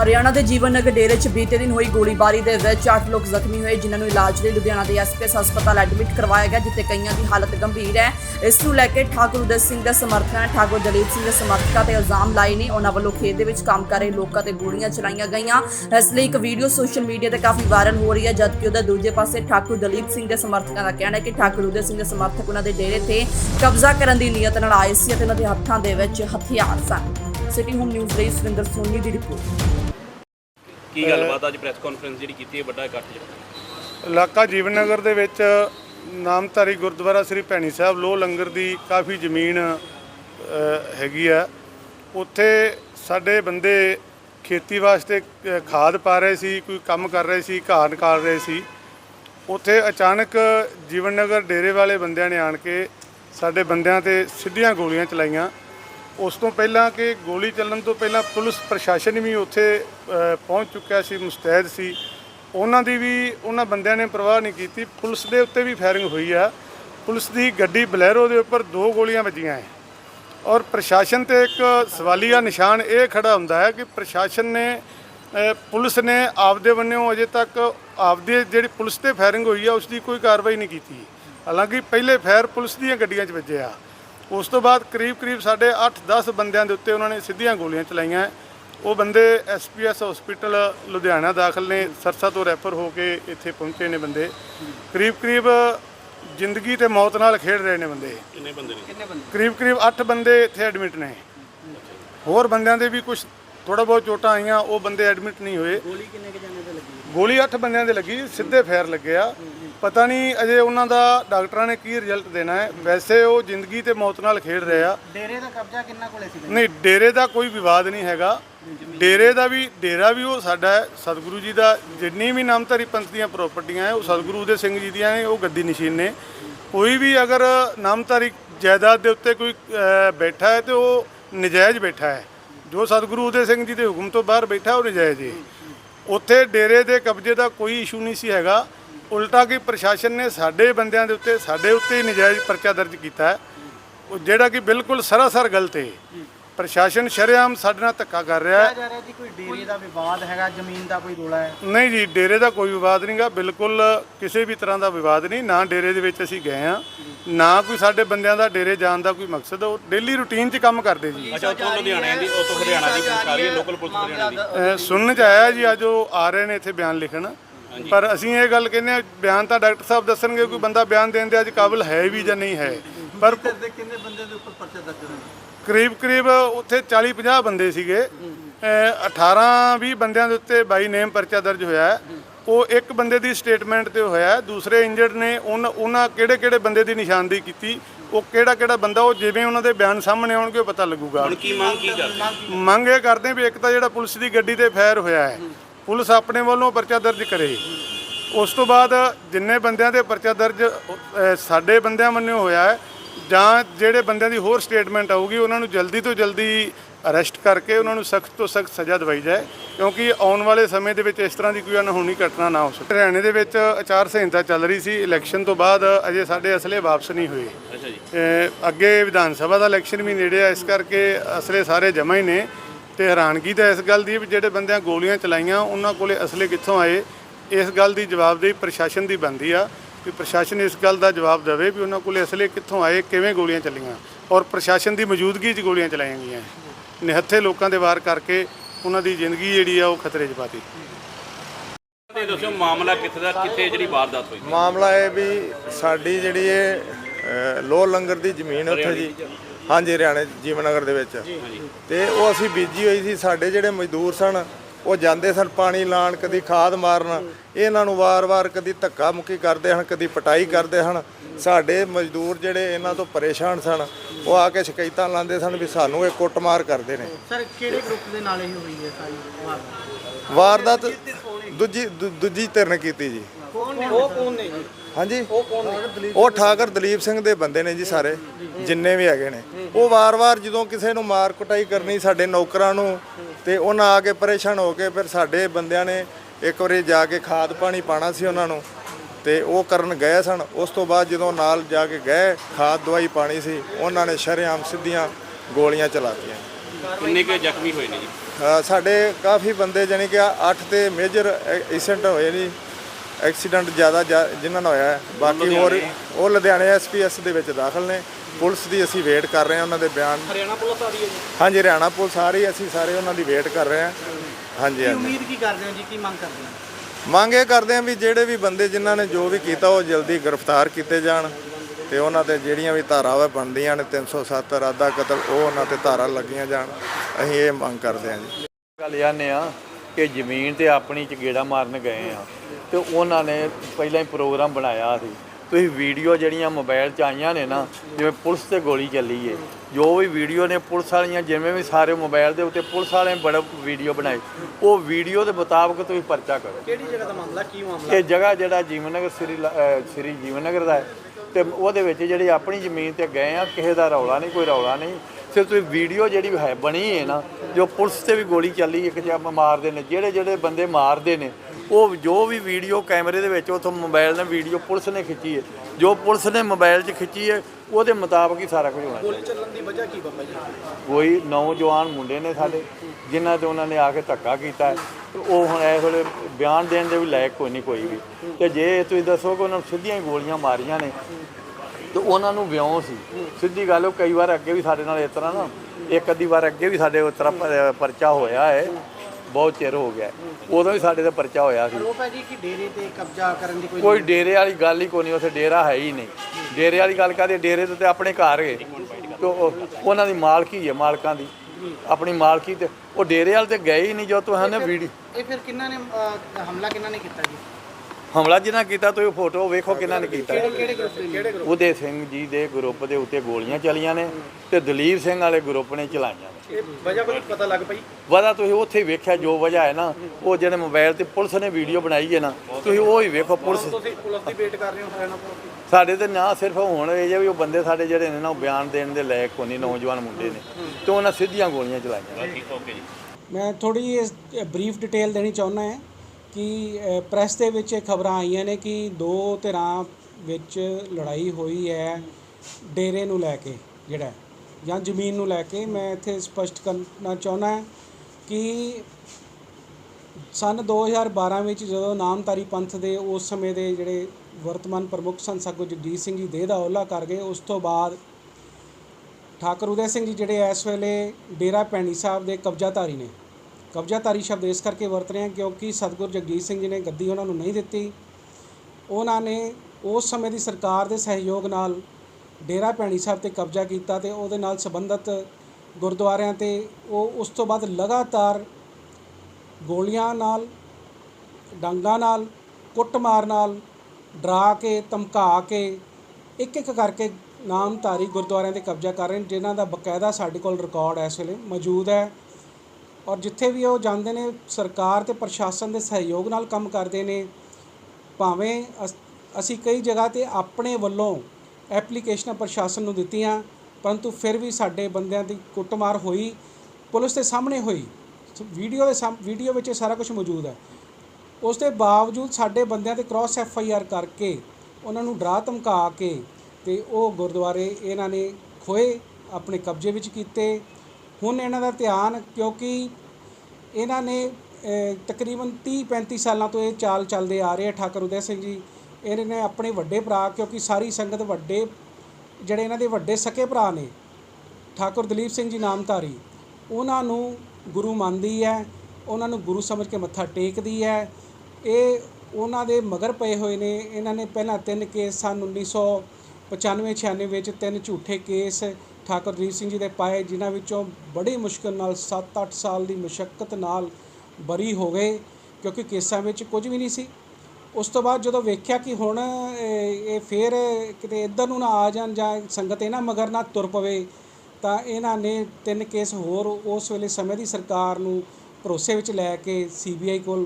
ਹਰਿਆਣਾ ਦੇ ਜੀਵਨ ਨਗਰ ਡੇਰੇ 'ਚ ਬੀਤੇ ਦਿਨ ਹੋਈ ਗੋਲੀਬਾਰੀ ਦੇ ਵਿੱਚ 8 ਲੋਕ ਜ਼ਖਮੀ ਹੋਏ, ਜਿਨ੍ਹਾਂ ਨੂੰ ਇਲਾਜ ਲਈ ਲੁਧਿਆਣਾ ਦੇ ਐਸਪੀਐਸ ਹਸਪਤਾਲ ਐਡਮਿਟ ਕਰਵਾਇਆ ਗਿਆ, ਜਿੱਥੇ ਕਈਆਂ ਦੀ ਹਾਲਤ ਗੰਭੀਰ ਹੈ। ਇਸ ਨੂੰ ਲੈ ਕੇ ਠਾਕੁਰ ਉਦੈ ਸਿੰਘ ਦੇ ਸਮਰਥਕਾਂ ਠਾਕੁਰ ਦਲੀਪ ਸਿੰਘ ਦੇ ਸਮਰਥਕਾਂ ਤੇ ਇਲਜ਼ਾਮ ਲਾਏ ਨੇ। ਉਹਨਾਂ ਵੱਲੋਂ ਖੇਤ ਦੇ ਵਿੱਚ ਕੰਮ ਕਰ ਰਹੇ ਲੋਕਾਂ ਤੇ ਗੋਲੀਆਂ ਚਲਾਈਆਂ ਗਈਆਂ। ਇਸ ਲਈ ਇੱਕ ਵੀਡੀਓ ਸੋਸ਼ਲ ਮੀਡੀਆ ਤੇ ਕਾਫੀ ਵਾਇਰਲ ਹੋ ਰਹੀ ਹੈ, ਜਦਕਿ ਉਹਦਾ ਦੂਜੇ ਪਾਸੇ ਠਾਕੁਰ ਦਲੀਪ ਸਿੰਘ ਦੇ ਸਮਰਥਕਾਂ ਦਾ ਕਹਿਣਾ ਹੈ ਕਿ ਠਾਕੁਰ ਉਦੈ ਸਿੰਘ ਦੇ ਸਮਰਥਕ ਉਹਨਾਂ ਦੇ ਡੇਰੇ ਤੇ ਕਬਜ਼ਾ ਕਰਨ ਦੀ ਨੀਅਤ ਨਾਲ ਆਏ ਸੀ ਅਤੇ ਉਹਨਾਂ ਦੇ ਹੱਥਾਂ ਦੇ ਵਿੱਚ ਹਥਿਆਰ ਸਨ। ਸਿਟੀ ਹੋਮ ਨਿਊਜ਼ ਲਈ ਸੁਰਿੰਦਰ ਸੋਨੀ ਦੀ ਰਿਪੋਰਟ। ਕੀ ਗੱਲਬਾਤ ਅੱਜ ਪ੍ਰੈਸ ਕਾਨਫਰੰਸ ਜਿਹੜੀ ਕੀਤੀ ਹੈ ਵੱਡਾ ਇਕੱਠ ਜਿਹੜਾ? ਇਲਾਕਾ ਜੀਵਨ ਨਗਰ ਦੇ ਵਿੱਚ ਨਾਮਧਾਰੀ ਗੁਰਦੁਆਰਾ ਸ੍ਰੀ ਭੈਣੀ ਸਾਹਿਬ ਲੋ ਲੰਗਰ ਦੀ ਕਾਫੀ ਜ਼ਮੀਨ ਹੈਗੀ ਆ। ਉੱਥੇ ਸਾਡੇ ਬੰਦੇ ਖੇਤੀ ਵਾਸਤੇ ਖਾਦ ਪਾ ਰਹੇ ਸੀ ਕੋਈ ਕੰਮ ਕਰ ਰਹੇ ਸੀ ਘਾਹ ਨਿਕਾਲ ਰਹੇ ਸੀ। ਉੱਥੇ ਅਚਾਨਕ ਜੀਵਨ ਨਗਰ ਡੇਰੇ ਵਾਲੇ ਬੰਦਿਆਂ ਨੇ ਆਣ ਕੇ ਸਾਡੇ ਬੰਦਿਆਂ ਤੇ ਸਿੱਧੀਆਂ ਗੋਲੀਆਂ ਚਲਾਈਆਂ। ਉਸ ਤੋਂ ਪਹਿਲਾਂ ਕਿ ਗੋਲੀ ਚੱਲਣ ਤੋਂ ਪਹਿਲਾਂ ਪੁਲਿਸ ਪ੍ਰਸ਼ਾਸਨ ਵੀ ਉੱਥੇ ਪਹੁੰਚ ਚੁੱਕਿਆ ਸੀ, ਮੁਸਤੈਦ ਸੀ। ਉਹਨਾਂ ਦੀ ਵੀ, ਉਹਨਾਂ ਬੰਦਿਆਂ ਨੇ ਪਰਵਾਹ ਨਹੀਂ ਕੀਤੀ। ਪੁਲਿਸ ਦੇ ਉੱਤੇ ਵੀ ਫਾਇਰਿੰਗ ਹੋਈ ਆ। ਪੁਲਿਸ ਦੀ ਗੱਡੀ ਬਲੈਰੋ ਦੇ ਉੱਪਰ ਦੋ ਗੋਲੀਆਂ ਵੱਜੀਆਂ ਹੈ ਔਰ ਪ੍ਰਸ਼ਾਸਨ ਤੇ ਇੱਕ ਸਵਾਲੀਆ ਨਿਸ਼ਾਨ ਇਹ ਖੜਾ ਹੁੰਦਾ ਹੈ ਕਿ ਪ੍ਰਸ਼ਾਸਨ ਨੇ ਪੁਲਿਸ ਨੇ ਆਪਦੇ ਬੰਨਿਓ ਅਜੇ ਤੱਕ ਆਪਦੇ ਜਿਹੜੀ ਪੁਲਿਸ ਤੇ ਫਾਇਰਿੰਗ ਹੋਈ ਆ, ਉਸ ਦੀ ਕੋਈ ਕਾਰਵਾਈ ਨਹੀਂ ਕੀਤੀ। ਹਾਲਾਂਕਿ ਪਹਿਲੇ ਫਾਇਰ ਪੁਲਿਸ ਦੀਆਂ ਗੱਡੀਆਂ 'ਚ ਵੱਜੇ ਆ। ਉਸ ਤੋਂ ਬਾਅਦ ਕਰੀਬ ਕਰੀਬ ਸਾਡੇ 8-10 ਬੰਦਿਆਂ ਦੇ ਉੱਤੇ ਉਹਨਾਂ ਨੇ ਸਿੱਧੀਆਂ ਗੋਲੀਆਂ ਚਲਾਈਆਂ। ਉਹ ਬੰਦੇ ਐਸਪੀਐਸ ਹਸਪੀਟਲ ਲੁਧਿਆਣਾ ਦਾਖਲ ਨੇ ਸਰਸਾ ਤੋਂ ਰੈਫਰ ਹੋ ਕੇ ਇੱਥੇ ਪਹੁੰਚੇ ਨੇ ਬੰਦੇ। ਕਰੀਬ ਕਰੀਬ ਜ਼ਿੰਦਗੀ ਤੇ ਮੌਤ ਨਾਲ ਖੇਡ ਰਹੇ ਨੇ ਬੰਦੇ। ਕਿੰਨੇ ਬੰਦੇ ਨੇ? ਕਰੀਬ ਕਰੀਬ 8 ਬੰਦੇ ਇੱਥੇ ਐਡਮਿਟ ਨੇ। ਹੋਰ ਬੰਦਿਆਂ ਦੇ ਵੀ ਕੁਝ ਥੋੜਾ ਬਹੁਤ ਚੋਟਾਂ ਆਈਆਂ ਉਹ ਬੰਦੇ ਐਡਮਿਟ ਨਹੀਂ ਹੋਏ। ਗੋਲੀ ਕਿੰਨੇ ਕ ਜਾਣੇ ਤੇ ਲੱਗੀ? ਗੋਲੀ 8 ਬੰਦਿਆਂ ਦੇ ਲੱਗੀ ਸਿੱਧੇ ਫੇਰ ਲੱਗਿਆ ਪਤਾ ਨਹੀਂ ਅਜੇ ਉਹਨਾਂ ਦਾ ਡਾਕਟਰਾਂ ਨੇ ਕੀ ਰਿਜ਼ਲਟ ਦੇਣਾ ਹੈ। ਵੈਸੇ ਉਹ ਜ਼ਿੰਦਗੀ ਤੇ ਮੌਤ ਨਾਲ ਖੇਡ ਰਹੇ ਆ। ਡੇਰੇ ਦਾ ਕਬਜ਼ਾ ਕਿੰਨਾ ਕੋਲੇ ਸੀ ਨਹੀਂ ਡੇਰੇ ਦਾ ਕੋਈ ਵਿਵਾਦ ਨਹੀਂ ਹੈਗਾ। ਡੇਰੇ ਦਾ ਵੀ ਡੇਰਾ ਵੀ ਉਹ ਸਾਡਾ ਹੈ। ਸਤਿਗੁਰੂ ਜੀ ਦਾ ਜਿੰਨੀ ਵੀ ਨਾਮਧਾਰੀ ਪੰਥ ਦੀਆਂ ਪ੍ਰਾਪਰਟੀਆਂ ਹੈ ਉਹ ਸਤਿਗੁਰੂ ਦੇ ਸਿੰਘ ਜੀ ਦੀਆਂ ਨੇ ਉਹ ਗੱਦੀ ਨਸ਼ੀਨ ਨੇ। ਕੋਈ ਵੀ ਅਗਰ ਨਾਮਧਾਰੀ ਜਾਇਦਾਦ ਦੇ ਉੱਤੇ ਕੋਈ ਬੈਠਾ ਹੈ ਤੇ ਉਹ ਨਜਾਇਜ਼ ਬੈਠਾ ਹੈ। ਜੋ ਸਤਿਗੁਰੂ ਉਦੇ ਸਿੰਘ ਜੀ ਦੇ ਹੁਕਮ ਤੋਂ ਬਾਹਰ ਬੈਠਾ ਉਹ ਨਜਾਇਜ਼ ਹੈ ਉੱਥੇ ਡੇਰੇ ਦੇ ਕਬਜ਼ੇ ਦਾ ਕੋਈ ਇਸ਼ੂ ਨਹੀਂ ਸੀ ਹੈਗਾ। ਉਲਟਾ ਕਿ ਪ੍ਰਸ਼ਾਸਨ ਨੇ ਸਾਡੇ ਬੰਦਿਆਂ ਦੇ ਉੱਤੇ ਸਾਡੇ ਉੱਤੇ ਹੀ ਨਜਾਇਜ਼ ਪਰਚਾ ਦਰਜ ਕੀਤਾ ਹੈ। ਉਹ ਜਿਹੜਾ ਕਿ ਬਿਲਕੁਲ ਸਰਾਸਰ ਗਲਤ ਹੈ। ਪ੍ਰਸ਼ਾਸਨ ਸ਼ਰੇਆਮ ਸਾਡੇ ਨਾਲ ਧੱਕਾ ਕਰ ਰਿਹਾ ਹੈ। ਜਾ ਰਿਹਾ ਜੀ ਕੋਈ ਡੇਰੇ ਦਾ ਵਿਵਾਦ ਹੈਗਾ ਜ਼ਮੀਨ ਦਾ ਕੋਈ ਰੋਲਾ ਹੈ? ਨਹੀਂ ਜੀ ਡੇਰੇ ਦਾ ਕੋਈ ਵਿਵਾਦ ਨਹੀਂਗਾ ਬਿਲਕੁਲ ਕਿਸੇ ਵੀ ਤਰ੍ਹਾਂ ਦਾ ਵਿਵਾਦ ਨਹੀਂ। ਨਾ ਡੇਰੇ ਦੇ ਵਿੱਚ ਅਸੀਂ ਗਏ ਆ ਨਾ ਕੋਈ ਸਾਡੇ ਬੰਦਿਆਂ ਦਾ ਡੇਰੇ ਜਾਣ ਦਾ ਕੋਈ ਮਕਸਦ। ਉਹ ਡੇਲੀ ਰੂਟੀਨ 'ਚ ਕੰਮ ਕਰਦੇ ਜੀ। ਅੱਛਾ ਉੱਥੋਂ ਲੁਧਿਆਣੇ ਦੀ ਉੱਥੋਂ ਹਰਿਆਣਾ ਦੀ ਪੁਲਿਸ ਆ ਰਹੀ ਹੈ ਲੋਕਲ ਪੁਲਿਸ ਹਰਿਆਣਾ ਦੀ। ਅਹ ਸੁਣਨ 'ਚ ਆਇਆ ਜੀ ਅੱਜ ਉਹ ਆ ਰਹੇ ਨੇ ਇੱਥੇ ਬਿਆਨ ਲਿਖਣ। ਪਰ ਅਸੀਂ ਇਹ ਗੱਲ ਕਹਿੰਦੇ ਆ ਬਿਆਨ ਤਾਂ ਡਾਕਟਰ ਸਾਹਿਬ ਦੱਸਣਗੇ ਕੋਈ ਬੰਦਾ ਬਿਆਨ ਦੇਣ ਦੇ ਅੱਜ ਕਾਬਿਲ ਹੈ ਵੀ ਜਾਂ ਨਹੀਂ ਹੈ। ਪਰ ਕਿੰਨੇ ਬੰਦੇ ਦੇ ਉੱਪਰ ਪਰਚਾ ਦਰਜ ਹੋਇਆ ਕਰੀਬ ਕਰੀਬ ਉੱਥੇ 40 50 ਬੰਦੇ ਸੀਗੇ। 18 20 ਬੰਦਿਆਂ ਦੇ ਉੱਤੇ ਬਾਈ ਨੇਮ ਪਰਚਾ ਦਰਜ ਹੋਇਆ ਹੈ। ਉਹ ਇੱਕ ਬੰਦੇ ਦੀ ਸਟੇਟਮੈਂਟ ਤੇ ਹੋਇਆ ਦੂਸਰੇ ਇੰਜਰਡ ਨੇ ਉਹਨਾਂ ਉਹਨਾਂ ਕਿਹੜੇ ਕਿਹੜੇ ਬੰਦੇ ਦੀ ਨਿਸ਼ਾਨਦੇਹੀ ਕੀਤੀ ਉਹ ਕਿਹੜਾ ਕਿਹੜਾ ਬੰਦਾ ਉਹ ਜਿਵੇਂ ਉਹਨਾਂ ਦੇ ਬਿਆਨ ਸਾਹਮਣੇ ਆਉਣਗੇ ਉਹ ਪਤਾ ਲੱਗੂਗਾ। ਹੁਣ ਕੀ ਮੰਗ ਕੀ ਕਰਦੇ? ਮੰਗ ਇਹ ਕਰਦੇ ਵੀ ਇੱਕ ਤਾਂ ਜਿਹੜਾ ਪੁਲਿਸ ਦੀ ਗੱਡੀ ਤੇ ਫਾਇਰ ਹੋਇਆ ਹੈ ਪੁਲਿਸ ਆਪਣੇ ਵੱਲੋਂ ਪਰਚਾ ਦਰਜ ਕਰੇ। ਉਸ ਤੋਂ ਬਾਅਦ ਜਿੰਨੇ ਬੰਦਿਆਂ ਦੇ ਪਰਚਾ ਦਰਜ ਸਾਡੇ ਬੰਦਿਆਂ ਵੱਲੋਂ ਹੋਇਆ ਹੈ ਜਾਂ ਜਿਹੜੇ ਬੰਦਿਆਂ ਦੀ ਹੋਰ ਸਟੇਟਮੈਂਟ ਆਊਗੀ ਉਹਨਾਂ ਨੂੰ ਜਲਦੀ ਤੋਂ ਜਲਦੀ ਅਰੈਸਟ ਕਰਕੇ ਉਹਨਾਂ ਨੂੰ ਸਖਤ ਤੋਂ ਸਖਤ ਸਜ਼ਾ ਦਵਾਈ ਜਾਏ ਕਿਉਂਕਿ ਆਉਣ ਵਾਲੇ ਸਮੇਂ ਦੇ ਵਿੱਚ ਇਸ ਤਰ੍ਹਾਂ ਦੀ ਕੋਈ ਅਨਹੋਣੀ ਘਟਨਾ ਨਾ ਹੋ ਸਕੇ। ਹਰਿਆਣੇ ਦੇ ਵਿੱਚ ਆਚਾਰ ਸੰਹਿਤਾ ਚੱਲ ਰਹੀ ਸੀ ਇਲੈਕਸ਼ਨ ਤੋਂ ਬਾਅਦ ਅਜੇ ਸਾਡੇ ਅਸਲੇ ਵਾਪਸ ਨਹੀਂ ਹੋਏ। ਅੱਛਾ ਜੀ। ਅੱਗੇ ਵਿਧਾਨ ਸਭਾ ਦਾ ਇਲੈਕਸ਼ਨ ਵੀ ਨੇੜੇ ਆ ਇਸ ਕਰਕੇ ਅਸਲੇ ਸਾਰੇ ਜਮ੍ਹਾਂ ਹੀ ਨੇ। ਤੇ ਹੈਰਾਨਗੀ ਤਾਂ ਇਸ ਗੱਲ ਦੀ ਵੀ ਜਿਹੜੇ ਬੰਦਿਆਂ ਗੋਲੀਆਂ ਚਲਾਈਆਂ ਉਹਨਾਂ ਕੋਲੇ ਅਸਲੇ ਕਿੱਥੋਂ ਆਏ? ਇਸ ਗੱਲ ਦੀ ਜਵਾਬਦੇਹੀ ਪ੍ਰਸ਼ਾਸਨ ਦੀ ਬਣਦੀ ਆ ਕਿ ਪ੍ਰਸ਼ਾਸਨ ਇਸ ਗੱਲ ਦਾ ਜਵਾਬ ਦੇਵੇ ਵੀ ਉਹਨਾਂ ਕੋਲੇ ਅਸਲੇ ਕਿੱਥੋਂ ਆਏ ਕਿਵੇਂ ਗੋਲੀਆਂ ਚੱਲੀਆਂ ਔਰ ਪ੍ਰਸ਼ਾਸਨ ਦੀ ਮੌਜੂਦਗੀ 'ਚ ਗੋਲੀਆਂ ਚਲਾਈਆਂ ਗਈਆਂ। ਨਿਹੱਥੇ ਲੋਕਾਂ ਦੇ ਵਾਰ ਕਰਕੇ ਉਹਨਾਂ ਦੀ ਜ਼ਿੰਦਗੀ ਜਿਹੜੀ ਆ ਉਹ ਖਤਰੇ 'ਚ ਪਾਤੀ। ਤੇ ਦੱਸੋ ਮਾਮਲਾ ਕਿੱਥੇ ਦਾ ਕਿੱਥੇ ਜਿਹੜੀ ਵਾਰਦਾਤ ਹੋਈ? ਮਾਮਲਾ ਇਹ ਵੀ ਸਾਡੀ ਜਿਹੜੀ ਇਹ ਲੋਹ ਲੰਗਰ ਦੀ ਜ਼ਮੀਨ ਉੱਥੇ ਜੀ। ਹਾਂਜੀ ਹਰਿਆਣੇ ਜੀਵਨਗਰ ਦੇ ਵਿੱਚ। ਤੇ ਉਹ ਅਸੀਂ ਬੀਜੀ ਹੋਈ ਸੀ ਸਾਡੇ ਜਿਹੜੇ ਮਜ਼ਦੂਰ ਸਨ ਉਹ ਜਾਂਦੇ ਸਨ ਪਾਣੀ ਲਾਣ ਕਦੀ ਖਾਦ ਮਾਰਨ। ਇਹਨਾਂ ਨੂੰ ਵਾਰ-ਵਾਰ ਕਦੀ ਧੱਕਾ ਮੁੱਕੀ ਕਰਦੇ ਹਨ ਕਦੀ ਪਟਾਈ ਕਰਦੇ ਹਨ। ਸਾਡੇ ਮਜ਼ਦੂਰ ਜਿਹੜੇ ਇਹਨਾਂ ਤੋਂ ਪਰੇਸ਼ਾਨ ਸਨ ਉਹ ਆ ਕੇ ਸ਼ਿਕਾਇਤਾਂ ਲਾਉਂਦੇ ਸਨ ਵੀ ਸਾਨੂੰ ਇਹ ਕੁੱਟਮਾਰ ਕਰਦੇ ਨੇ। ਸਰ ਕਿਹੜੇ ਗਰੁੱਪ ਦੇ ਨਾਲ ਇਹ ਹੋਈ ਹੈ ਸਾਰੀ ਵਾਰਦਾਤ ਦੂਜੀ ਦੂਜੀ ਧਿਰ ਨੇ ਕੀਤੀ ਜੀ। ਉਹ ਕੌਣ ਨੇ ਜੀ? ਹਾਂਜੀ। ਉਹ ਕੌਣ ਨੇ? ਉਹ ਠਾਕਰ ਦਲੀਪ ਸਿੰਘ ਦੇ ਬੰਦੇ ਨੇ ਜੀ ਸਾਰੇ ਜਿੰਨੇ ਵੀ ਹੈਗੇ ਨੇ। ਉਹ ਵਾਰ-ਵਾਰ ਜਦੋਂ ਕਿਸੇ ਨੂੰ ਮਾਰ ਕੁਟਾਈ ਕਰਨੀ ਸਾਡੇ ਨੌਕਰਾਂ ਨੂੰ ਤੇ ਉਹਨਾਂ ਆ ਕੇ ਪਰੇਸ਼ਾਨ ਹੋ ਕੇ ਫਿਰ ਸਾਡੇ ਬੰਦਿਆਂ ਨੇ ਇੱਕ ਵਾਰੀ ਜਾ ਕੇ ਖਾਦ ਪਾਣੀ ਪਾਣਾ ਸੀ ਉਹਨਾਂ ਨੂੰ ਤੇ ਉਹ ਕਰਨ ਗਏ ਸਨ। ਉਸ ਤੋਂ ਬਾਅਦ ਜਦੋਂ ਨਾਲ ਜਾ ਕੇ ਗਏ ਖਾਦ ਦਵਾਈ ਪਾਣੀ ਸੀ ਉਹਨਾਂ ਨੇ ਸ਼ਰੇਆਮ ਸਿੱਧੀਆਂ ਗੋਲੀਆਂ ਚਲਾਤੀਆਂ। ਕਿੰਨੇ ਕੁ ਜ਼ਖਮੀ ਹੋਏ ਨੇ ਜੀ? ਸਾਡੇ ਕਾਫੀ ਬੰਦੇ ਜਾਣੀ ਕਿ 8 ਤੇ ਮੇਜਰ ਐਕਸੀਡੈਂਟ ਹੋਏ ਨੇ ਐਕਸੀਡੈਂਟ ਜ਼ਿਆਦਾ ਜਾ- ਜਿਨ੍ਹਾਂ ਨਾਲ ਹੋਇਆ ਹੈ। ਬਾਕੀ ਹੋਰ ਉਹ ਲੁਧਿਆਣੇ ਐਸਪੀਐਸ ਦੇ ਵਿੱਚ ਦਾਖਲ ਨੇ। ਪੁਲਿਸ ਦੀ ਅਸੀਂ ਵੇਟ ਕਰ ਰਹੇ ਹਾਂ ਉਹਨਾਂ ਦੇ ਬਿਆਨ। ਹਰਿਆਣਾ ਪੁਲਿਸ ਆ ਰਹੀ ਹੈ ਜੀ? ਹਾਂਜੀ ਹਰਿਆਣਾ ਪੁਲਿਸ ਆ ਰਹੀ ਹੈ, ਅਸੀਂ ਸਾਰੇ ਉਹਨਾਂ ਦੀ ਵੇਟ ਕਰ ਰਹੇ ਹਾਂ। ਹਾਂਜੀ ਕੀ ਹਾਂਜੀ। ਉਮੀਦ ਕੀ ਕਰਦੇ ਹੋ ਜੀ? ਕੀ ਮੰਗ ਕਰਦੇ ਹੋ? ਮੰਗ ਇਹ ਕਰਦੇ ਹਾਂ ਵੀ ਜਿਹੜੇ ਵੀ ਬੰਦੇ ਜਿਨ੍ਹਾਂ ਨੇ ਜੋ ਵੀ ਕੀਤਾ ਉਹ ਜਲਦੀ ਗ੍ਰਿਫਤਾਰ ਕੀਤੇ ਜਾਣ ਤੇ ਉਹਨਾਂ ਤੇ ਜਿਹੜੀਆਂ ਵੀ ਧਾਰਾਵਾਂ ਬਣਦੀਆਂ ਨੇ 307 ਇਰਾਦਾ ਕਤਲ ਉਹ ਉਹਨਾਂ ਤੇ ਧਾਰਾ ਲੱਗੀਆਂ ਜਾਣ। ਅਸੀਂ ਇਹ ਮੰਗ ਕਰਦੇ ਹਾਂ ਜੀ। ਗੱਲ ਜਾਣੇ ਆ ਕਿ ਜ਼ਮੀਨ ਤੇ ਆਪਣੀ ਚ ਗੇੜਾ ਮਾਰਨ ਗਏ ਆ। ਤੇ ਉਹਨਾਂ ਨੇ ਪਹਿਲਾਂ ਹੀ ਪ੍ਰੋਗਰਾਮ ਬਣਾਇਆ ਸੀ। ਤੁਸੀਂ ਵੀਡੀਓ ਜਿਹੜੀਆਂ ਮੋਬਾਈਲ 'ਚ ਆਈਆਂ ਨੇ ਨਾ ਜਿਵੇਂ ਪੁਲਿਸ ਤੇ ਗੋਲੀ ਚੱਲੀ ਏ ਜੋ ਵੀ ਵੀਡੀਓ ਨੇ ਪੁਲਿਸ ਵਾਲੀਆਂ ਜਿਵੇਂ ਵੀ ਸਾਰੇ ਮੋਬਾਈਲ ਦੇ ਉੱਤੇ ਪੁਲਿਸ ਵਾਲਿਆਂ ਨੇ ਬੜਾ ਵੀਡੀਓ ਬਣਾਈ। ਉਹ ਵੀਡੀਓ ਦੇ ਮੁਤਾਬਕ ਤੁਸੀਂ ਪਰਚਾ ਕਰੋ। ਕਿਹੜੀ ਜਗ੍ਹਾ ਦਾ ਮਾਮਲਾ ਕੀ ਮਾਮਲਾ? ਇਹ ਜਗ੍ਹਾ ਜਿਹੜਾ ਜੀਵਨ ਨਗਰ ਸ੍ਰੀ ਸ੍ਰੀ ਜੀਵਨ ਨਗਰ ਦਾ ਹੈ। ਤੇ ਉਹਦੇ ਵਿੱਚ ਜਿਹੜੀ ਆਪਣੀ ਜ਼ਮੀਨ ਤੇ ਗਏ ਆ ਕਿਸੇ ਦਾ ਰੌਲਾ ਨਹੀਂ ਕੋਈ ਰੌਲਾ ਨਹੀਂ। ਸਿਰਫ ਤੁਸੀਂ ਵੀਡੀਓ ਜਿਹੜੀ ਹੈ ਬਣੀ ਹੈ ਨਾ ਜੋ ਪੁਲਿਸ ਤੇ ਵੀ ਗੋਲੀ ਚੱਲੀ ਇੱਕ ਮਾਰਦੇ ਨੇ ਜਿਹੜੇ ਜਿਹੜੇ ਬੰਦੇ ਮਾਰਦੇ ਨੇ ਉਹ ਜੋ ਵੀ ਵੀਡੀਓ ਕੈਮਰੇ ਦੇ ਵਿੱਚ ਉਥੋਂ ਮੋਬਾਈਲ ਨਾਲ ਵੀਡੀਓ ਪੁਲਿਸ ਨੇ ਖਿੱਚੀ ਹੈ। ਜੋ ਪੁਲਿਸ ਨੇ ਮੋਬਾਈਲ 'ਚ ਖਿੱਚੀ ਹੈ ਉਹਦੇ ਮੁਤਾਬਕ ਹੀ ਸਾਰਾ ਕੁਝ ਹੋਣਾ ਗੋਲੀ ਚੱਲਣ ਦੀ ਵਜ੍ਹਾ ਕੀ ਬਾਬਾ ਜੀ ਕੋਈ ਨੌਜਵਾਨ ਮੁੰਡੇ ਨੇ ਸਾਡੇ ਜਿਨ੍ਹਾਂ ਤੇ ਉਹਨਾਂ ਨੇ ਆ ਕੇ ਧੱਕਾ ਕੀਤਾ ਤੇ ਉਹ ਹੁਣ ਇਸ ਵੇਲੇ ਬਿਆਨ ਦੇਣ ਦੇ ਵੀ ਲਾਇਕ ਕੋਈ ਨਹੀਂ ਕੋਈ ਵੀ। ਤੇ ਜੇ ਤੁਸੀਂ ਦੱਸੋ ਕਿ ਉਹਨਾਂ ਨੂੰ ਸਿੱਧੀਆਂ ਹੀ ਗੋਲੀਆਂ ਮਾਰੀਆਂ ਨੇ ਤੇ ਉਹਨਾਂ ਨੂੰ ਵਿਉਂ ਸੀ। ਸਿੱਧੀ ਗੱਲ ਉਹ ਕਈ ਵਾਰ ਅੱਗੇ ਵੀ ਸਾਡੇ ਨਾਲ ਇਸ ਤਰ੍ਹਾਂ ਨਾ ਇੱਕ ਅੱਧੀ ਵਾਰ ਅੱਗੇ ਵੀ ਸਾਡੇ ਉਸ ਤਰ੍ਹਾਂ ਪਰਚਾ ਹੋਇਆ ਹੈ। ਬਹੁਤ ਚਿਰ ਹੋ ਗਿਆ। ਹੈ। ਉਦੋਂ ਵੀ ਸਾਡੇ ਤੇ ਪਰਚਾ ਹੋਇਆ ਸੀ। ਉਹ ਭਾਜੀ ਕਿ ਡੇਰੇ ਤੇ ਕਬਜ਼ਾ ਕਰਨ ਦੀ ਕੋਈ ਕੋਈ ਡੇਰੇ ਵਾਲੀ ਗੱਲ ਹੀ ਕੋਈ ਨਹੀਂ ਉੱਥੇ ਡੇਰਾ ਹੈ ਹੀ ਨਹੀਂ। ਡੇਰੇ ਵਾਲੀ ਗੱਲ ਕਾਹਦੇ ਡੇਰੇ ਤੇ ਆਪਣੇ ਘਰ ਗਏ ਤੇ ਉਹ- ਉਹਨਾਂ ਦੀ ਮਾਲਕੀ ਹੈ ਮਾਲਕਾਂ ਦੀ। ਆਪਣੀ ਮਾਲਕੀ ਤੇ ਉਹ ਡੇਰੇ ਵਾਲ ਤੇ ਗਏ ਹੀ ਨਹੀਂ ਜੋ ਤੁਹਾਨੂੰ ਵੀਡੀਓ ਇਹ ਫਿਰ ਕਿੰਨਾ ਨੇ ਹਮਲਾ ਕਿੰਨਾ ਨੇ ਕੀਤਾ ਜੀ? ਹਮਲਾ ਜਿਹਨਾਂ ਕੀਤਾ ਤੁਸੀਂ ਫੋਟੋ ਵੇਖੋ ਕਿਹਨਾਂ ਨੇ ਕੀਤਾ। ਹੈ। ਕਿਹੜੇ ਗਰੁੱਪ ਦੇ ਕਿਹੜੇ ਉਦੇ ਸਿੰਘ ਜੀ ਦੇ ਗਰੁੱਪ ਦੇ ਉੱਤੇ ਗੋਲੀਆਂ ਚਲੀਆਂ ਨੇ ਤੇ ਦਲੀਪ ਸਿੰਘ ਵਾਲੇ ਗਰੁੱਪ ਨੇ ਚਲਾਈਆਂ ਨੇ। ਇਹ ਵਜ੍ਹਾ ਕੋਈ ਪਤਾ ਲੱਗ ਪਈ? ਵਜ੍ਹਾ ਤੁਸੀਂ ਉੱਥੇ ਹੀ ਵੇਖਿਆ ਜੋ ਵਜ੍ਹਾ ਹੈ ਨਾ ਉਹ ਜਿਹੜੇ ਮੋਬਾਈਲ ਤੇ ਪੁਲਿਸ ਨੇ ਵੀਡੀਓ ਬਣਾਈ ਹੈ ਨਾ ਤੁਸੀਂ ਉਹ ਹੀ ਵੇਖੋ ਪੁਲਿਸ। ਤੁਸੀਂ ਪੁਲਿਸ ਦੀ ਵੇਟ ਕਰ ਰਹੇ ਹੋ ਹਰਿਆਣਾ ਪੁਲਿਸ ਸਾਡੇ ਤੇ ਨਾ ਸਿਰਫ ਹੁਣ ਇਹ ਜੇ ਵੀ ਉਹ ਬੰਦੇ ਸਾਡੇ ਜਿਹੜੇ ਨੇ ਨਾ ਉਹ ਬਿਆਨ ਦੇਣ ਦੇ ਲਾਇਕ ਕੋਈ ਨਹੀਂ ਨੌਜਵਾਨ ਮੁੰਡੇ ਨੇ। ਤੇ ਉਹਨਾਂ ਸਿੱਧੀਆਂ ਗੋਲੀਆਂ ਚਲਾਈਆਂ ਠੀਕ ਓਕੇ ਜੀ। ਮੈਂ ਥੋੜੀ ਬਰੀਫ ਡਿਟੇਲ ਦੇਣੀ ਚਾਹੁੰਦਾ ਹਾਂ। ਕਿ ਪ੍ਰੈਸ ਦੇ ਵਿੱਚ ਇਹ ਖਬਰਾਂ ਆਈਆਂ ਨੇ ਕਿ ਦੋ ਧਿਰਾਂ ਵਿੱਚ ਲੜਾਈ ਹੋਈ ਹੈ ਡੇਰੇ ਨੂੰ ਲੈ ਕੇ, ਜਿਹੜਾ ਜਾਂ ਜ਼ਮੀਨ ਨੂੰ ਲੈ ਕੇ। ਮੈਂ ਇੱਥੇ ਸਪਸ਼ਟ ਕਰਨਾ ਚਾਹੁੰਦਾ ਹਾਂ ਕਿ ਸਨ 2012 ਵਿੱਚ ਜਦੋਂ ਨਾਮਧਾਰੀ ਪੰਥ ਦੇ ਉਸ ਸਮੇਂ ਦੇ ਜਿਹੜੇ ਵਰਤਮਾਨ ਪ੍ਰਮੁੱਖ ਸਨ ਸਾਗੋ ਜਗਜੀਤ ਸਿੰਘ ਜੀ ਦੇਹ ਦਾ ਔਲਾ ਕਰ ਗਏ, ਉਸ ਤੋਂ ਬਾਅਦ ਠਾਕੁਰ ਉਦੈ ਸਿੰਘ ਜੀ ਜਿਹੜੇ ਇਸ ਵੇਲੇ ਡੇਰਾ ਭੈਣੀ ਸਾਹਿਬ ਦੇ ਕਬਜ਼ਾਧਾਰੀ ਨੇ। ਕਬਜ਼ਾਧਾਰੀ ਸ਼ਬਦ ਇਸ ਕਰਕੇ ਵਰਤ ਰਹੇ ਹਾਂ ਕਿਉਂਕਿ ਸਤਿਗੁਰ ਜਗਜੀਤ ਸਿੰਘ ਜੀ ਨੇ ਗੱਦੀ ਉਹਨਾਂ ਨੂੰ ਨਹੀਂ ਦਿੱਤੀ। ਉਹਨਾਂ ਨੇ ਉਸ ਸਮੇਂ ਦੀ ਸਰਕਾਰ ਦੇ ਸਹਿਯੋਗ ਨਾਲ ਡੇਰਾ ਭੈਣੀ ਸਾਹਿਬ ਤੇ ਕਬਜ਼ਾ ਕੀਤਾ ਤੇ ਉਹਦੇ ਨਾਲ ਸੰਬੰਧਿਤ ਗੁਰਦੁਆਰਿਆਂ ਤੇ ਉਹ ਉਸ ਤੋਂ ਬਾਅਦ ਲਗਾਤਾਰ ਗੋਲੀਆਂ ਨਾਲ, ਡਾਂਗਾਂ ਨਾਲ, ਕੁੱਟਮਾਰ ਨਾਲ ਡਰਾ ਕੇ, ਧਮਕਾ ਕੇ ਇੱਕ ਇੱਕ ਕਰਕੇ ਨਾਮਧਾਰੀ ਗੁਰਦੁਆਰਿਆਂ ਤੇ ਕਬਜ਼ਾ ਕਰ ਰਹੇ ਨੇ, ਜਿਨ੍ਹਾਂ ਦਾ ਬਕਾਇਦਾ ਸਾਡੇ ਕੋਲ ਰਿਕਾਰਡ ਇਸ ਵੇਲੇ ਮੌਜੂਦ ਹੈ। ਔਰ ਜਿੱਥੇ ਵੀ ਉਹ ਜਾਂਦੇ ਨੇ, ਸਰਕਾਰ ਤੇ ਪ੍ਰਸ਼ਾਸਨ ਦੇ ਸਹਿਯੋਗ ਨਾਲ ਕੰਮ ਕਰਦੇ ਨੇ, ਭਾਵੇਂ ਅਸ- ਅਸੀਂ ਕਈ ਜਗ੍ਹਾ ਤੇ ਆਪਣੇ ਵੱਲੋਂ ਐਪਲੀਕੇਸ਼ਨਾਂ ਪ੍ਰਸ਼ਾਸਨ ਨੂੰ ਦਿੱਤੀਆਂ, ਪਰੰਤੂ ਫਿਰ ਵੀ ਸਾਡੇ ਬੰਦਿਆਂ ਦੀ ਕੁੱਟਮਾਰ ਹੋਈ, ਪੁਲਿਸ ਦੇ ਸਾਹਮਣੇ ਹੋਈ ਵੀਡੀਓ ਦੇ ਸਾਹਮ ਵੀਡੀਓ ਵਿੱਚ ਇਹ ਸਾਰਾ ਕੁਝ ਮੌਜੂਦ ਹੈ। ਉਸ ਦੇ ਬਾਵਜੂਦ ਸਾਡੇ ਬੰਦਿਆਂ ਤੇ ਕ੍ਰਾਸ ਐਫ ਆਈ ਆਰ ਕਰਕੇ ਉਹਨਾਂ ਨੂੰ ਡਰਾ ਧਮਕਾ ਕੇ ਤੇ ਉਹ ਗੁਰਦੁਆਰੇ ਇਹਨਾਂ ਨੇ ਖੋਏ, ਆਪਣੇ ਕਬਜ਼ੇ ਵਿੱਚ ਕੀਤੇ ਹੁਣ ਇਹਨਾਂ ਦਾ ਧਿਆਨ ਕਿਉਂਕਿ ਇਹਨਾਂ ਨੇ ਤਕਰੀਬਨ 30 35 ਸਾਲਾਂ ਤੋਂ ਇਹ ਚਾਲ ਚੱਲਦੇ ਆ ਰਹੇ ਆ। ਠਾਕੁਰ ਉਦੈ ਸਿੰਘ ਜੀ, ਇਹਨਾਂ ਨੇ ਆਪਣੇ ਵੱਡੇ ਭਰਾ ਕਿਉਂਕਿ ਸਾਰੀ ਸੰਗਤ ਵੱਡੇ, ਜਿਹੜੇ ਇਹਨਾਂ ਦੇ ਵੱਡੇ ਸਕੇ ਭਰਾ ਨੇ, ਠਾਕੁਰ ਦਲੀਪ ਸਿੰਘ ਜੀ ਨਾਮਧਾਰੀ, ਉਹਨਾਂ ਨੂੰ ਗੁਰੂ ਮੰਨਦੀ ਹੈ, ਉਹਨਾਂ ਨੂੰ ਗੁਰੂ ਸਮਝ ਕੇ ਮੱਥਾ ਟੇਕਦੀ ਹੈ। ਇਹ ਉਹਨਾਂ ਦੇ ਮਗਰ ਪਏ ਹੋਏ ਨੇ। ਇਹਨਾਂ ਨੇ ਪਹਿਲਾਂ ਤਿੰਨ ਕੇਸ ਸਨ 1995 96 ਵਿੱਚ ਤਿੰਨ ਝੂਠੇ ਕੇਸ ਠਾਕੁਰ ਸਿੰਘ ਜੀ ਦੇ ਪਾਏ, ਜਿਨ੍ਹਾਂ ਵਿੱਚੋਂ ਬੜੀ ਮੁਸ਼ਕਲ ਨਾਲ 7-8 ਸਾਲ ਦੀ ਮੁਸ਼ਕਲ ਨਾਲ ਬਰੀ ਹੋ ਗਏ, ਕਿਉਂਕਿ ਕੇਸਾਂ ਵਿੱਚ ਕੁਝ ਵੀ ਨਹੀਂ ਸੀ। ਉਸ ਤੋਂ ਬਾਅਦ ਜਦੋਂ ਵੇਖਿਆ ਕਿ ਹੁਣ ਇਹ ਇਹ ਫੇਰ ਕਿਤੇ ਇੱਧਰ ਨੂੰ ਨਾ ਆ ਜਾਣ ਜਾਂ ਸੰਗਤ ਇਹਨਾਂ ਮਗਰ ਨਾ ਤੁਰ ਪਵੇ, ਤਾਂ ਇਹਨਾਂ ਨੇ ਤਿੰਨ ਕੇਸ ਹੋਰ ਉਸ ਵੇਲੇ ਸਮੇਂ ਦੀ ਸਰਕਾਰ ਨੂੰ ਭਰੋਸੇ ਵਿੱਚ ਲੈ ਕੇ ਸੀਬੀਆਈ ਕੋਲ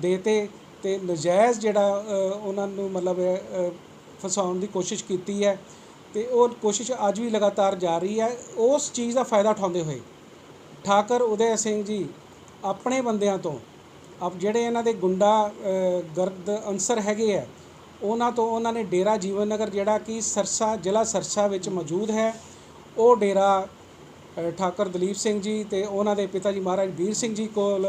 ਦੇਤੇ ਤੇ ਨਜਾਇਜ਼ ਜਿਹੜਾ ਉਹਨਾਂ ਨੂੰ ਮਤਲਬ ਫਸਾਉਣ ਦੀ ਕੋਸ਼ਿਸ਼ ਕੀਤੀ ਹੈ ਤੇ ਉਹ ਕੋਸ਼ਿਸ਼ ਅੱਜ ਵੀ ਲਗਾਤਾਰ ਜਾਰੀ ਹੈ। ਉਸ ਚੀਜ਼ ਦਾ ਫਾਇਦਾ ਉਠਾਉਂਦੇ ਹੋਏ ਠਾਕਰ ਉਦੈ ਸਿੰਘ ਜੀ ਆਪਣੇ ਬੰਦਿਆਂ ਤੋਂ ਅਬ ਜਿਹੜੇ ਇਹਨਾਂ ਦੇ ਗੁੰਡਾ ਗਰਦ ਅਨਸਰ ਹੈਗੇ ਆ ਉਹਨਾਂ ਤੋਂ ਉਹਨਾਂ ਨੇ ਡੇਰਾ ਜੀਵਨ ਨਗਰ ਜਿਹੜਾ ਕਿ ਸਰਸਾ ਜ਼ਿਲ੍ਹਾ ਸਰਸਾ ਵਿੱਚ ਮੌਜੂਦ ਹੈ। ਉਹ ਡੇਰਾ ਅ, ਠਾਕੁਰ ਦਲੀਪ ਸਿੰਘ ਜੀ ਤੇ ਉਹਨਾਂ ਦੇ ਪਿਤਾ ਜੀ ਮਹਾਰਾਜ ਵੀਰ ਸਿੰਘ ਜੀ ਕੋਲ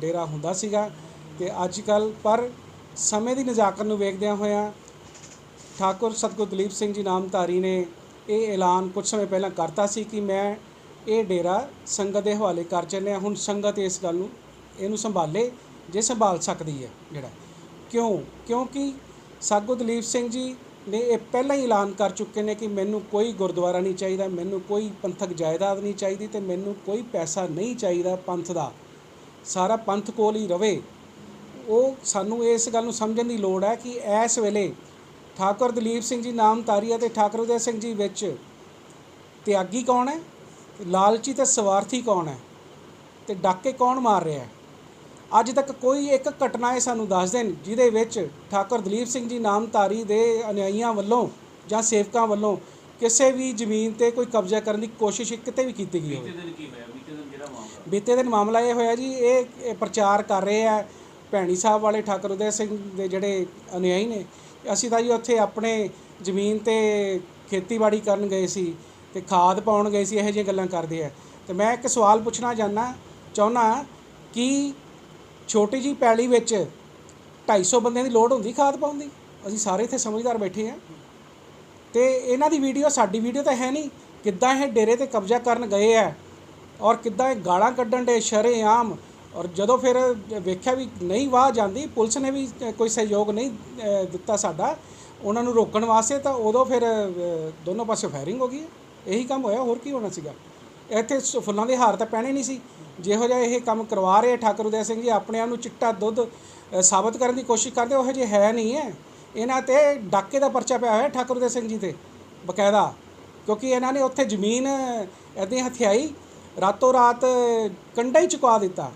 ਡੇਰਾ ਹੁੰਦਾ ਸੀਗਾ। ਤੇ ਅੱਜ ਕੱਲ ਪਰ ਸਮੇਂ ਦੀ ਨਜ਼ਾਕਤ ਨੂੰ ਵੇਖਦਿਆਂ ਹੋਇਆਂ ਠਾਕੁਰ ਸਤਗੁਰ ਦਲੀਪ ਸਿੰਘ ਜੀ ਨਾਮਧਾਰੀ ਨੇ ਇਹ ਐਲਾਨ ਕੁਝ ਸਮੇਂ ਪਹਿਲਾਂ ਕਰਤਾ ਸੀ ਕਿ ਮੈਂ ਇਹ ਡੇਰਾ ਸੰਗਤ ਦੇ ਹਵਾਲੇ ਕਰ ਚੱਲਿਆ। ਹੁਣ ਸੰਗਤ ਇਸ ਗੱਲ ਨੂੰ ਇਹਨੂੰ ਸੰਭਾਲੇ, ਜੇ ਸੰਭਾਲ ਸਕਦੀ ਹੈ ਜਿਹੜਾ। ਕਿਉਂ? ਕਿਉਂਕਿ ਸਾਗੋ ਦਲੀਪ ਸਿੰਘ ਜੀ ਨੇ ਇਹ ਪਹਿਲਾਂ ਹੀ ਐਲਾਨ ਕਰ ਚੁੱਕੇ ਨੇ ਕਿ ਮੈਨੂੰ ਕੋਈ ਗੁਰਦੁਆਰਾ ਨਹੀਂ ਚਾਹੀਦਾ, ਮੈਨੂੰ ਕੋਈ ਪੰਥਕ ਜਾਇਦਾਦ ਨਹੀਂ ਚਾਹੀਦੀ ਤੇ ਮੈਨੂੰ ਕੋਈ ਪੈਸਾ ਨਹੀਂ ਚਾਹੀਦਾ ਪੰਥ ਦਾ। ਸਾਰਾ ਪੰਥ ਕੋਲ ਹੀ ਰਵੇ। ਉਹ ਸਾਨੂੰ ਇਸ ਗੱਲ ਨੂੰ ਸਮਝਣ ਦੀ ਲੋੜ ਹੈ ਕਿ ਇਸ ਵੇਲੇ ਠਾਕੁਰ ਦਲੀਪ ਸਿੰਘ ਜੀ ਨਾਮਧਾਰੀ ਅਤੇ ਠਾਕੁਰ ਉਦੈ ਸਿੰਘ ਜੀ ਵਿੱਚ ਤਿਆਗੀ ਕੌਣ ਹੈ? ਲਾਲਚੀ ਤੇ ਸਵਾਰਥੀ ਕੌਣ ਹੈ? ਤੇ ਡਾਕੇ ਕੌਣ ਮਾਰ ਰਿਹਾ ਹੈ? ਅੱਜ ਤੱਕ ਕੋਈ ਇੱਕ ਘਟਨਾ ਇਹ ਸਾਨੂੰ ਦੱਸ ਦੇਣ ਜਿਹਦੇ ਵਿੱਚ ਠਾਕੁਰ ਦਲੀਪ ਸਿੰਘ ਜੀ ਨਾਮਧਾਰੀ ਦੇ ਅਨੁਯਾਈਆਂ ਵੱਲੋਂ ਜਾਂ ਸੇਵਕਾਂ ਵੱਲੋਂ ਕਿਸੇ ਵੀ ਜ਼ਮੀਨ ਤੇ ਕੋਈ ਕਬਜ਼ਾ ਕਰਨ ਦੀ ਕੋਸ਼ਿਸ਼ ਕਿਤੇ ਵੀ ਕੀਤੀ ਗਈ ਹੋਵੇ। ਬੀਤੇ ਦਿਨ ਮਾਮਲਾ ਇਹ ਹੋਇਆ ਜੀ, ਇਹ ਪ੍ਰਚਾਰ ਕਰ ਰਹੇ ਆ ਭੈਣੀ ਸਾਹਿਬ ਵਾਲੇ ਠਾਕੁਰ ਉਦੈ ਸਿੰਘ ਦੇ ਜਿਹੜੇ ਅਨੁਯਾਈ ਨੇ। ਅਸੀਂ ਤਾਂ ਜੀ ਉੱਥੇ ਆਪਣੇ ਜ਼ਮੀਨ ਤੇ ਖੇਤੀਬਾੜੀ ਕਰਨ ਗਏ ਸੀ ਤੇ ਖਾਦ ਪਾਉਣ ਗਏ ਸੀ, ਇਹੋ ਜਿਹੀਆਂ ਗੱਲਾਂ ਕਰਦੇ ਆ। ਤੇ ਮੈਂ ਇੱਕ ਸਵਾਲ ਪੁੱਛਣਾ ਚਾਹੁੰਦਾ ਚਾਹੁੰਦਾ ਕਿ ਛੋਟੀ ਜੀ ਪੈਲੀ ਵਿੱਚ 250 ਬੰਦਿਆਂ ਦੀ ਲੋੜ ਹੁੰਦੀ ਖਾਦ ਪਾਉਣ ਦੀ? ਅਸੀਂ ਸਾਰੇ ਇੱਥੇ ਸਮਝਦਾਰ ਬੈਠੇ ਆ ਤੇ ਇਹਨਾਂ ਦੀ ਵੀਡੀਓ, ਸਾਡੀ ਵੀਡੀਓ ਤਾਂ ਹੈ ਨਹੀਂ। ਕਿੱਦਾਂ ਇਹ ਡੇਰੇ ਤੇ ਕਬਜ਼ਾ ਕਰਨ ਗਏ ਆ ਔਰ ਕਿੱਦਾਂ ਇਹ ਗਾਲਾਂ ਕੱਢਣ ਦੇ ਸ਼ਰੇਆਮ ਔਰ ਜਦੋਂ ਫਿਰ ਵੇਖਿਆ ਵੀ ਨਹੀਂ ਵਾਹ ਜਾਂਦੀ, ਪੁਲਿਸ ਨੇ ਵੀ ਕੋਈ ਸਹਿਯੋਗ ਨਹੀਂ ਦਿੱਤਾ ਸਾਡਾ, ਉਹਨਾਂ ਨੂੰ ਰੋਕਣ ਵਾਸਤੇ, ਤਾਂ ਉਦੋਂ ਫਿਰ ਦੋਨੋਂ ਪਾਸੇ ਫਾਇਰਿੰਗ ਹੋ ਗਈ। ਇਹੀ ਕੰਮ ਹੋਇਆ, ਹੋਰ ਕੀ ਹੋਣਾ ਸੀਗਾ? ਇੱਥੇ ਸ- ਫੁੱਲਾਂ ਦੇ ਹਾਰ ਤਾਂ ਪੈਣੇ ਨਹੀਂ ਸੀ। ਜਿਹੋ ਜਿਹਾ ਇਹ ਕੰਮ ਕਰਵਾ ਰਹੇ ਠਾਕੁਰ ਉਦੈ ਸਿੰਘ ਜੀ ਆਪਣੇ ਆਪ ਨੂੰ ਚਿੱਟਾ ਦੁੱਧ ਸਾਬਤ ਕਰਨ ਦੀ ਕੋਸ਼ਿਸ਼ ਕਰਦੇ, ਉਹ ਜਿਹੇ ਹੈ ਨਹੀਂ ਹੈ। ਇਹਨਾਂ ਤੇ ਡਾਕੇ ਦਾ ਪਰਚਾ ਪਿਆ ਹੋਇਆ ਠਾਕੁਰ ਉਦੈ ਸਿੰਘ ਜੀ ਤੇ, ਬਕਾਇਦਾ। ਕਿਉਂਕਿ ਇਹਨਾਂ ਨੇ ਉੱਥੇ ਜ਼ਮੀਨ ਐਦਾਂ ਹਥਿਆਈ, ਰਾਤੋਂ ਰਾਤ ਕੰਡਾ ਹੀ ਚੁਕਾ ਦਿੱਤਾ।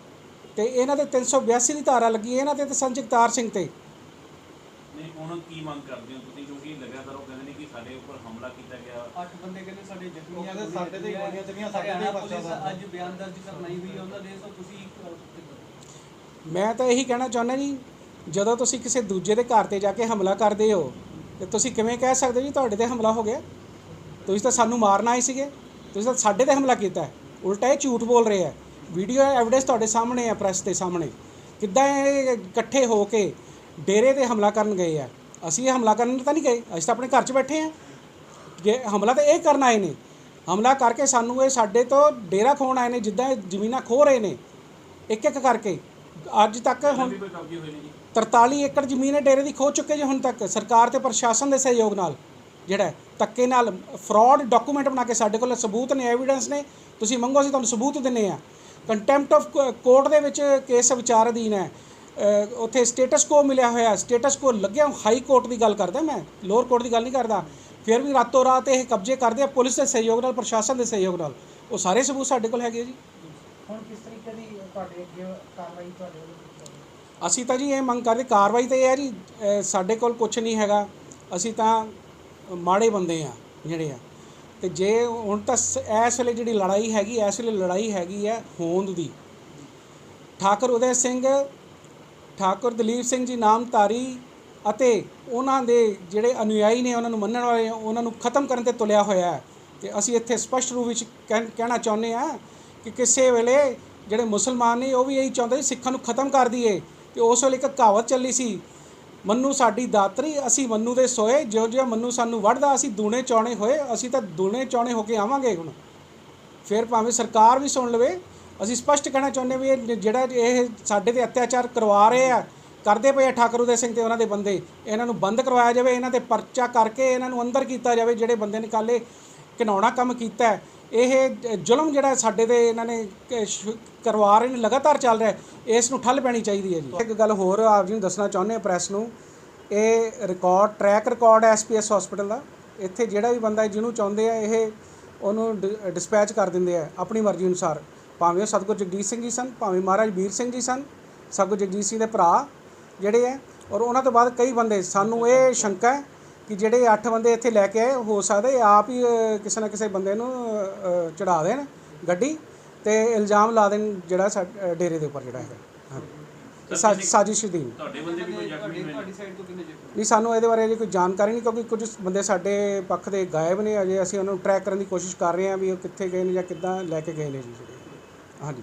ਤੇ ਇਹਨਾਂ ਦੇ 382 ਦੀ ਧਾਰਾ ਲੱਗੀ ਇਹਨਾਂ ਤੇ ਤੇ ਸੰਤ ਜਗਤਾਰ ਸਿੰਘ ਤੇ। ਨਹੀਂ ਹੁਣ ਕੀ ਮੰਗ ਕਰਦੇ ਹੋ ਤੁਸੀਂ? ਕਿਉਂਕਿ ਲਗਾਤਾਰ ਉਹ ਕਹਿੰਦੇ ਨੇ ਕਿ ਸਾਡੇ ਉੱਪਰ ਹਮਲਾ ਕੀਤਾ ਗਿਆ। ਅੱਠ ਬੰਦੇ ਕਹਿੰਦੇ ਸਾਡੇ ਜ਼ਖਮੀ ਆ ਤੇ ਸਾਡੇ ਤੇ ਗੋਲੀਆਂ ਚੱਲੀਆਂ ਸਾਡੇ ਤੇ ਪਰਚਾ ਦਾ ਅੱਜ ਬਿਆਨ ਦਰਜ ਕਰਨਾਈ ਹੋਈ ਉਹਨਾਂ ਦੇ ਸੋ ਤੁਸੀਂ ਮੈਂ ਤਾਂ ਇਹੀ ਕਹਿਣਾ ਚਾਹੁੰਦਾ ਜੀ ਜਦੋਂ ਤੁਸੀਂ ਕਿਸੇ ਦੂਜੇ ਦੇ ਘਰ ਤੇ ਜਾ ਕੇ ਹਮਲਾ ਕਰਦੇ ਹੋ ਤੇ ਤੁਸੀਂ ਕਿਵੇਂ ਕਹਿ ਸਕਦੇ ਹੋ ਜੀ ਤੁਹਾਡੇ ਤੇ ਹਮਲਾ ਹੋ ਗਿਆ? ਤੁਸੀਂ ਤਾਂ ਸਾਨੂੰ ਮਾਰਨ ਆਏ ਸੀਗੇ ਤੁਸੀਂ ਤਾਂ ਸਾਡੇ ਤੇ ਹਮਲਾ ਕੀਤਾ। ਹੈ। ਉਲਟਾ ਇਹ ਝੂਠ ਬੋਲ ਰਹੇ ਆ ਵੀਡੀਓ ਐਵੀਡੈਂਸ ਤੁਹਾਡੇ ਸਾਹਮਣੇ ਆ ਪ੍ਰੈਸ ਦੇ ਸਾਹਮਣੇ। ਕਿੱਦਾਂ ਇਹ ਇਕੱਠੇ ਹੋ ਕੇ ਡੇਰੇ ਤੇ ਹਮਲਾ ਕਰਨ ਗਏ ਆ? ਅਸੀਂ ਇਹ ਹਮਲਾ ਕਰਨ ਤਾਂ ਨਹੀਂ ਗਏ ਅਸੀਂ ਤਾਂ ਆਪਣੇ ਘਰ 'ਚ ਬੈਠੇ ਆ। ਜੇ ਹਮਲਾ ਤਾਂ ਇਹ ਕਰਨ ਆਏ ਨੇ। ਹਮਲਾ ਕਰਕੇ ਸਾਨੂੰ ਇਹ ਸਾਡੇ ਤੋਂ ਡੇਰਾ ਖੋਣ ਆਏ ਨੇ ਜਿੱਦਾਂ ਇਹ ਜ਼ਮੀਨਾਂ ਖੋ ਰਹੇ ਨੇ ਇੱਕ ਇੱਕ ਕਰਕੇ। ਅੱਜ ਤੱਕ ਹੁਣ ਕੋਈ ਕਬਜ਼ੇ ਹੋਏ ਨੇ ਜੀ? 43 ਏਕੜ ਜ਼ਮੀਨ ਹੈ ਡੇਰੇ ਦੀ ਖੋ ਚੁੱਕੇ ਜੀ ਹੁਣ ਤੱਕ ਸਰਕਾਰ ਤੇ ਪ੍ਰਸ਼ਾਸਨ ਦੇ ਸਹਿਯੋਗ ਨਾਲ। ਜਿਹੜਾ ਹੈ, ਧੱਕੇ ਨਾਲ ਫਰਾਡ ਡਾਕੂਮੈਂਟ ਬਣਾ ਕੇ ਸਾਡੇ ਕੋਲ ਸਬੂਤ ਨੇ ਐਵੀਡੈਂਸ ਨੇ। ਤੁਸੀਂ ਮੰਗੋ ਅਸੀਂ ਤੁਹਾਨੂੰ ਸਬੂਤ ਦਿੰਨੇ ਆ। ਕੰਟੈਂਪਟ ਆਫ ਕੋਰਟ ਦੇ ਵਿੱਚ ਕੇਸ ਵਿਚਾਰ ਅਧੀਨ ਹੈ ਉੱਥੇ ਸਟੇਟਸ ਕੋ ਮਿਲਿਆ ਹੋਇਆ ਸਟੇਟਸ ਕੋ ਲੱਗਿਆ ਹਾਈ ਕੋਰਟ ਦੀ ਗੱਲ ਕਰਦਾ ਮੈਂ। ਲੋਅਰ ਕੋਰਟ ਦੀ ਗੱਲ ਨਹੀਂ ਕਰਦਾ। ਫਿਰ ਵੀ ਰਾਤੋਂ ਰਾਤ ਇਹ ਕਬਜ਼ੇ ਕਰਦੇ ਆ ਪੁਲਿਸ ਦੇ ਸਹਿਯੋਗ ਨਾਲ ਪ੍ਰਸ਼ਾਸਨ ਦੇ ਸਹਿਯੋਗ ਨਾਲ। ਉਹ ਸਾਰੇ ਸਬੂਤ ਸਾਡੇ ਕੋਲ ਹੈਗੇ ਜੀ। ਹੁਣ ਕਿਸ ਤਰੀਕੇ ਦੀ ਤੁਹਾਡੇ ਅੱਗੇ ਕਾਰਵਾਈ ਤੁਹਾਡੇ ਵੱਲੋਂ? ਅਸੀਂ ਤਾਂ ਜੀ ਇਹ ਮੰਗ ਕਰਦੇ ਕਾਰਵਾਈ ਤਾਂ ਇਹ ਹੈ ਜੀ ਸਾਡੇ ਕੋਲ ਕੁਝ ਨਹੀਂ ਹੈਗਾ। ਅਸੀਂ ਤਾਂ ਮਾੜੇ ਬੰਦੇ ਆ ਜਿਹੜੇ ਆ। ਤੇ ਜੇ ਹੁਣ ਤਾਂ ਸ- ਇਸ ਵੇਲੇ ਜਿਹੜੀ ਲੜਾਈ ਹੈਗੀ ਇਸ ਵੇਲੇ ਲੜਾਈ ਹੈਗੀ ਹੈ ਹੋਂਦ ਦੀ। ਠਾਕੁਰ ਉਦੈ ਸਿੰਘ, ਠਾਕੁਰ ਦਲੀਪ ਸਿੰਘ ਜੀ ਨਾਮਧਾਰੀ ਅਤੇ ਉਹਨਾਂ ਦੇ ਜਿਹੜੇ ਅਨੁਯਾਈ ਨੇ ਉਹਨਾਂ ਨੂੰ ਮੰਨਣ ਵਾਲੇ, ਉਹਨਾਂ ਨੂੰ ਖਤਮ ਕਰਨ ਤੇ ਤੁਲਿਆ ਹੋਇਆ ਹੈ। ਤੇ ਅਸੀਂ ਇੱਥੇ ਸਪਸ਼ਟ ਰੂਪ ਵਿੱਚ ਕਹਿ- ਕਹਿਣਾ ਚਾਹੁੰਦੇ ਆ ਕਿ ਕਿਸੇ ਵੇਲੇ ਜਿਹੜੇ ਮੁਸਲਮਾਨ ਨੇ ਉਹ ਵੀ ਇਹੀ ਚਾਹੁੰਦੇ ਸੀ ਸਿੱਖਾਂ ਨੂੰ ਖਤਮ ਕਰ ਦਈਏ। ਤੇ ਉਸ ਵੇਲੇ ਇੱਕ ਕਹਾਵਤ ਚੱਲੀ ਸੀ ਮੰਨੂ ਸਾਡੀ ਦਾਤਰੀ, ਅਸੀਂ ਮੰਨੂ ਦੇ ਸੋਏ ਜਿਉਂ ਜਿਉਂ ਮੰਨੂ ਸਾਨੂੰ ਵੜਦਾ ਅਸੀਂ ਦੂਣੇ ਚੌਣੇ ਹੋਏ, ਅਸੀਂ ਤਾਂ ਦੂਣੇ ਚੌਣੇ ਹੋ ਕੇ ਆਵਾਂਗੇ ਹੁਣ। ਫਿਰ ਭਾਵੇਂ ਸਰਕਾਰ ਵੀ ਸੁਣ ਲਵੇ, ਅਸੀਂ ਸਪਸ਼ਟ ਕਹਿਣਾ ਚਾਹੁੰਦੇ ਵੀ ਇਹ ਜਿਹੜਾ ਇਹ ਸਾਡੇ ਤੇ ਅਤਿਆਚਾਰ ਕਰਵਾ ਰਹੇ ਆ, ਕਰਦੇ ਪਏ ਆ ਠਾਕੁਰ ਉਦੈ ਸਿੰਘ ਤੇ ਉਹਨਾਂ ਦੇ ਬੰਦੇ, ਇਹਨਾਂ ਨੂੰ ਬੰਦ ਕਰਵਾਇਆ ਜਾਵੇ, ਇਹਨਾਂ ਤੇ ਪਰਚਾ ਕਰਕੇ ਇਹਨਾਂ ਨੂੰ ਅੰਦਰ ਕੀਤਾ ਜਾਵੇ, ਜਿਹੜੇ ਬੰਦੇ ਨੇ ਕੱਲ੍ਹ ਘਿਨਾਉਣਾ ਕੰਮ ਕੀਤਾ ਇਹ ਜ਼ੁਲਮ ਜਿਹੜਾ ਸਾਡੇ ਤੇ ਇਹਨਾਂ ਨੇ ਕਰਵਾ ਰਹੇ ਨੇ, ਲਗਾਤਾਰ ਚੱਲ ਰਿਹਾ, ਇਸ ਨੂੰ ਠੱਲ ਪੈਣੀ ਚਾਹੀਦੀ ਹੈ ਜੀ। ਇੱਕ ਗੱਲ ਹੋਰ ਆਪ ਜੀ ਨੂੰ ਦੱਸਣਾ ਚਾਹੁੰਦੇ ਹਾਂ ਪ੍ਰੈਸ ਨੂੰ, ਇਹ ਰਿਕਾਰਡ ਟਰੈਕ ਰਿਕਾਰਡ ਹੈ ਐਸਪੀਐਸ ਹਸਪੀਟਲ ਦਾ। ਇੱਥੇ ਜਿਹੜਾ ਵੀ ਬੰਦਾ ਜਿਹਨੂੰ ਚਾਹੁੰਦੇ ਆ, ਇਹ ਉਹਨੂੰ ਡਿਸਪੈਚ ਕਰ ਦਿੰਦੇ ਆ, ਆਪਣੀ ਮਰਜ਼ੀ ਅਨੁਸਾਰ। ਭਾਵੇਂ ਉਹ ਸਤਗੁਰ ਜਗਜੀਤ ਸਿੰਘ ਜੀ ਸਨ, ਭਾਵੇਂ ਮਹਾਰਾਜ ਵੀਰ ਸਿੰਘ ਜੀ ਸਨ, ਸਤਗੁਰ ਜਗਜੀਤ ਸਿੰਘ ਦੇ ਭਰਾ ਜਿਹੜੇ ਆ, ਔਰ ਉਹਨਾਂ ਤੋਂ ਬਾਅਦ ਕਈ ਬੰਦੇ, ਸਾਨੂੰ ਇਹ ਸ਼ੰਕਾ ਹੈ ਕਿ ਜਿਹੜੇ 8 ਬੰਦੇ ਇੱਥੇ ਲੈ ਕੇ ਆਏ ਹੋ ਸਕਦਾ ਇਹ ਆਪ ਹੀ ਕਿਸੇ ਨਾ ਕਿਸੇ ਬੰਦੇ ਨੂੰ ਚੜਾ ਦੇਣ ਗੱਡੀ ਤੇ ਇਲਜ਼ਾਮ ਲਾ ਦੇਣ ਜਿਹੜਾ ਸਾ- ਡੇਰੇ ਦੇ ਉੱਪਰ ਜਿਹੜਾ ਹੈਗਾ। ਹਾਂ। ਸਾ- ਸਾਜ਼ਿਸ਼ਦੀਨ ਤੁਹਾਡੇ ਬੰਦੇ ਵੀ ਕੋਈ ਜ਼ਖਮੀ ਹੋਏ ਨੇ? ਤੁਹਾਡੀ ਸਾਈਡ ਤੋਂ ਕਿੰਨੇ ਜ਼ਖਮੀ ਨਹੀਂ ਸਾਨੂੰ ਇਹਦੇ ਬਾਰੇ ਅਜੇ ਕੋਈ ਜਾਣਕਾਰੀ ਨਹੀਂ ਕਿਉਂਕਿ ਕੁਝ ਬੰਦੇ ਸਾਡੇ ਪੱਖ ਦੇ ਗਾਇਬ ਨੇ ਅਜੇ ਅਸੀਂ ਉਹਨਾਂ ਨੂੰ ਟਰੈਕ ਕਰਨ ਦੀ ਕੋਸ਼ਿਸ਼ ਕਰ ਰਹੇ ਹਾਂ ਵੀ ਉਹ ਕਿੱਥੇ ਗਏ ਨੇ ਜਾਂ ਕਿੱਦਾਂ ਲੈ ਕੇ ਗਏ ਨੇ ਜੀ ਜਿਹੜੇ। ਹਾਂਜੀ।